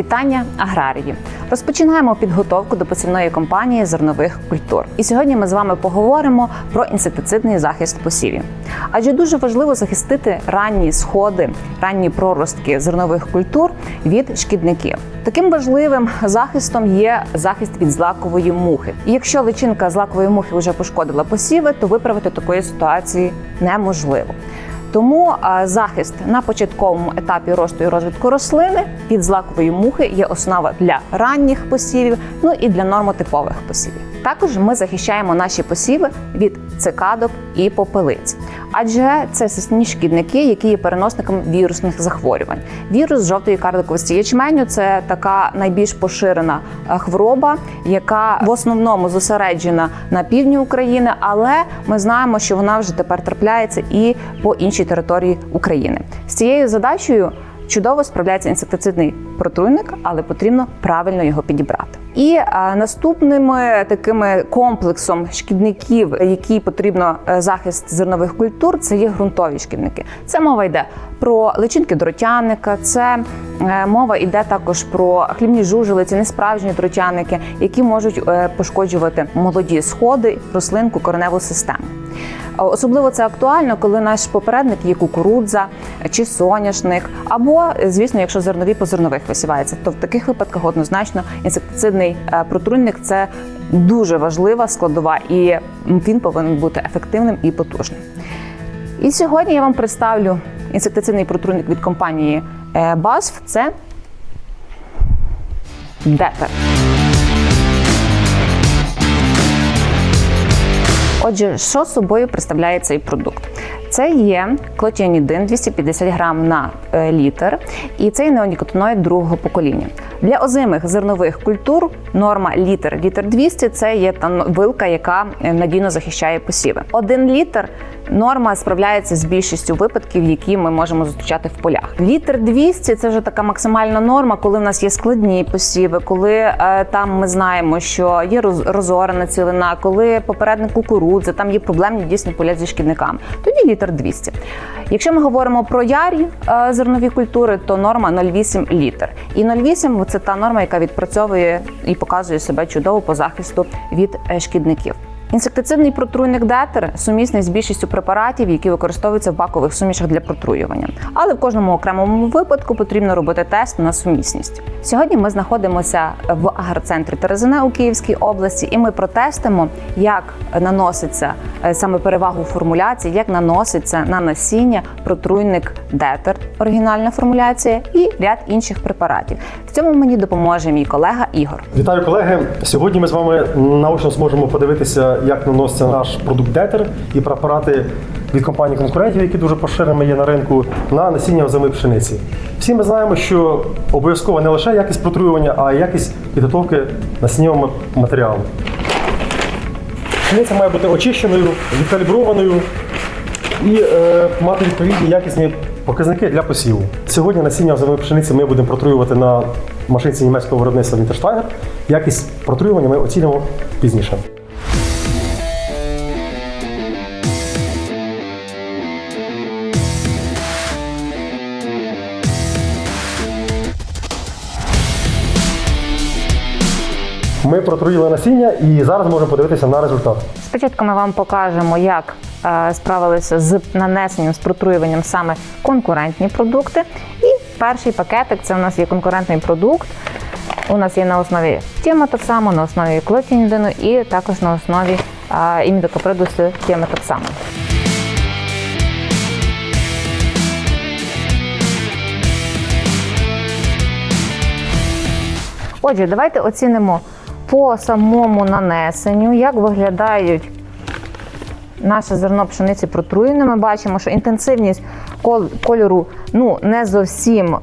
Вітання аграрії! Розпочинаємо підготовку до посівної кампанії зернових культур. І сьогодні ми з вами поговоримо про інсектицидний захист посівів. Адже дуже важливо захистити ранні сходи, ранні проростки зернових культур від шкідників. Таким важливим захистом є захист від злакової мухи. І якщо личинка злакової мухи вже пошкодила посіви, то виправити такої ситуації неможливо. Тому захист на початковому етапі росту і розвитку рослини від злакової мухи є основа для ранніх посівів, ну і для нормотипових посівів. Також ми захищаємо наші посіви від цикадок і попелиць, адже це сисні шкідники, які є переносниками вірусних захворювань. Вірус жовтої карликовості ячменю це така найбільш поширена е, хвороба, яка в основному зосереджена на півдні України, але ми знаємо, що вона вже тепер трапляється і по іншій території України. З цією задачею чудово справляється інсектицидний протруйник, але потрібно правильно його підібрати. І а, наступними такими комплексом шкідників, які потрібно е, захист зернових культур, це є ґрунтові шкідники. Це мова йде про личинки дротяника, це е, мова йде також про хлібні жужелиці, несправжні дротяники, які можуть е, пошкоджувати молоді сходи, рослинку, кореневу систему. Особливо це актуально, коли наш попередник є кукурудза чи соняшник, або, звісно, якщо зернові по зернових висівається, то в таких випадках однозначно інсектицидний е, протруйник це дуже важлива складова, і він повинен бути ефективним і потужним. І сьогодні я вам представлю інсектицидний протруйник від компанії е, BASF. Це Депер. Отже, що собою представляє цей продукт? Це є клотіанідин 250 грам на е, літр, і цей неонікотиноїд другого покоління. Для озимих зернових культур норма літр літр 200 – це є та вилка, яка е, надійно захищає посіви. Один літр норма справляється з більшістю випадків, які ми можемо зустрічати в полях. Літр 200 – це вже така максимальна норма, коли в нас є складні посіви, коли е, там ми знаємо, що є роз, розорена цілина, коли попередник кукурудзи, там є проблемні дійсно поля зі шкідниками. Тоді літр 200. Якщо ми говоримо про ярі е, зернові культури, то норма 0,8 літр. І 0,8 – це та норма, яка відпрацьовує і показує себе чудово по захисту від е, шкідників. Інсектицидний протруйник детер сумісний з більшістю препаратів, які використовуються в бакових сумішах для протруювання. Але в кожному окремому випадку потрібно робити тест на сумісність. Сьогодні ми знаходимося в агроцентрі Терезине у Київській області, і ми протестимо, як наноситься е, саме перевагу формуляції, як наноситься на насіння протруйник детер, оригінальна формуляція, і ряд інших препаратів. В цьому мені допоможе мій колега Ігор. Вітаю, колеги! Сьогодні ми з вами наочно зможемо подивитися, як наноситься наш продукт детер і препарати від компаній конкурентів, які дуже поширеними є на ринку, на насіння озимої пшениці. Всі ми знаємо, що обов'язково не лише якість протруювання, а й якість підготовки насіннєвого матеріалу. Пшениця має бути очищеною, відкаліброваною і е, мати відповідні якісні показники для посіву. Сьогодні насіння озимої пшениці ми будемо протруювати на машинці німецького виробництва Wintersteiner. Якість протруювання ми оцінимо пізніше. Ми протруїли насіння і зараз можемо подивитися на результат. Спочатку ми вам покажемо, як е, справилися з нанесенням, з протруюванням саме конкурентні продукти. І перший пакетик це у нас є конкурентний продукт. У нас є на основі тімотоксаму, на основі клотінідину і також на основі е, імідокаприду з тімотоксаму. Отже, давайте оцінимо по самому нанесенню, як виглядають наше зерно пшениці протруєне. Ми бачимо, що інтенсивність кольору ну, не зовсім, е,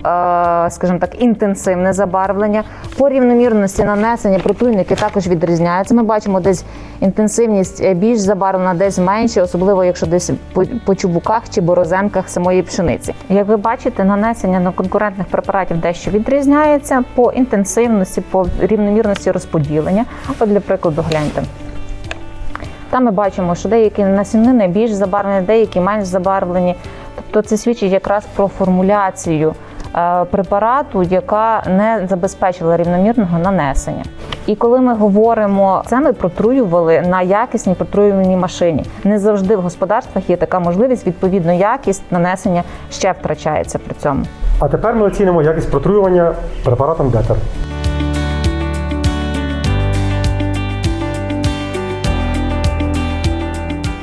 скажімо так, інтенсивне забарвлення. По рівномірності нанесення протруйники також відрізняються. Ми бачимо десь інтенсивність е, більш забарвлена, десь менше, особливо якщо десь по чубуках чи борозенках самої пшениці. Як ви бачите, нанесення на конкурентних препаратів дещо відрізняється по інтенсивності, по рівномірності розподілення. От для прикладу, гляньте. Там ми бачимо, що деякі насінини більш забарвлені, деякі менш забарвлені. Тобто це свідчить якраз про формуляцію е, препарату, яка не забезпечила рівномірного нанесення. І коли ми говоримо, це ми протруювали на якісній протруювальній машині. Не завжди в господарствах є така можливість. Відповідно, якість нанесення ще втрачається при цьому. А тепер ми оцінимо якість протруювання препаратом Детер.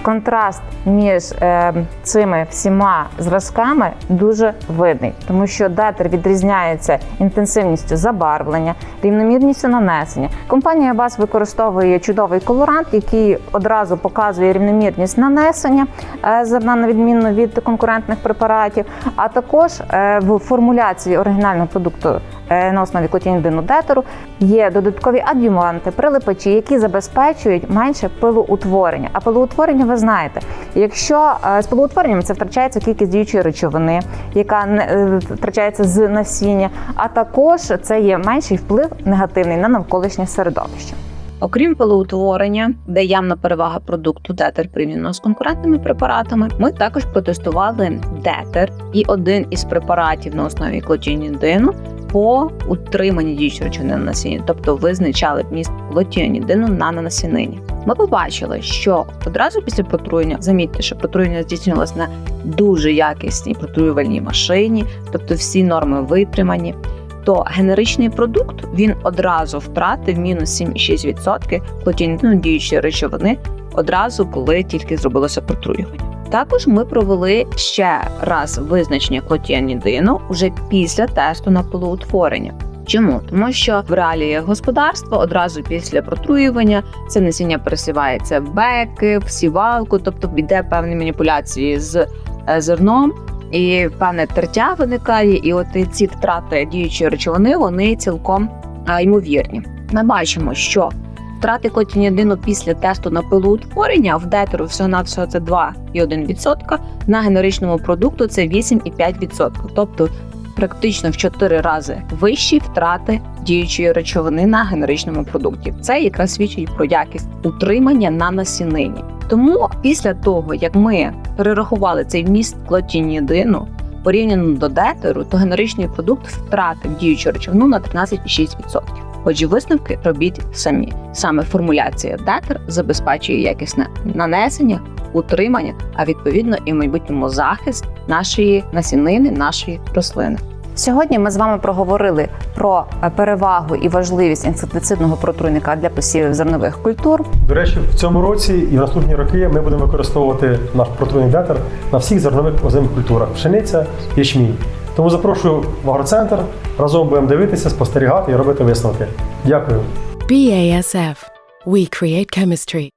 Контраст між е, цими всіма зразками дуже видний, тому що детер відрізняється інтенсивністю забарвлення, рівномірністю нанесення. Компанія БАС використовує чудовий колорант, який одразу показує рівномірність нанесення е, зерна на відміну від конкурентних препаратів. А також е, в формуляції оригінального продукту на основі клотінідину детеру є додаткові ад'юванти, прилипачі, які забезпечують менше пилоутворення. А пилоутворення, ви знаєте, якщо е, з пилоутворенням це втрачається кількість діючої речовини, яка е, втрачається з насіння, а також це є менший вплив негативний на навколишнє середовище. Окрім пилоутворення, де явна перевага продукту детер порівняно з конкурентними препаратами, ми також протестували детер і один із препаратів на основі клотіанідину по утриманні діючої речовини на насінні, тобто визначали вміст клотіанідину на насінині. Ми побачили, що одразу після протруєння, замітьте, що протруєння здійснювалося на дуже якісній протруювальній машині, тобто всі норми витримані то генеричний продукт він одразу втратив мінус 7,6% клотіанідину діючої речовини одразу, коли тільки зробилося протруювання. Також ми провели ще раз визначення клотіанідину уже після тесту на пилоутворення. Чому? Тому що в реаліях господарства одразу після протруювання це насіння пересівається в беки, в сівалку, тобто йде певні маніпуляції з е, зерном, і певне тертя виникає, і от ці втрати діючої речовини вони цілком а, ймовірні. Ми бачимо, що втрати клотінідину після тесту на пилоутворення в детеру всього на всього це 2,1%, на генеричному продукту це 8,5%. Тобто практично в 4 рази вищі втрати діючої речовини на генеричному продукті. Це якраз свідчить про якість утримання на насінині. Тому після того, як ми перерахували цей вміст клотінідину порівняно до детеру, то генеричний продукт втратив діючу речовину на 13,6%. Отже, висновки робіть самі. Саме формуляція детер забезпечує якісне нанесення, утримання, а відповідно і в майбутньому захист нашої насінини, нашої рослини. Сьогодні ми з вами проговорили про е, перевагу і важливість інсектицидного протруйника для посівів зернових культур. До речі, в цьому році і в наступні роки ми будемо використовувати наш протруйний детер на всіх зернових озимих культурах пшениця, ячмінь. Тому запрошую в агроцентр. Разом будемо дивитися, спостерігати і робити висновки. Дякую. BASF. We create chemistry.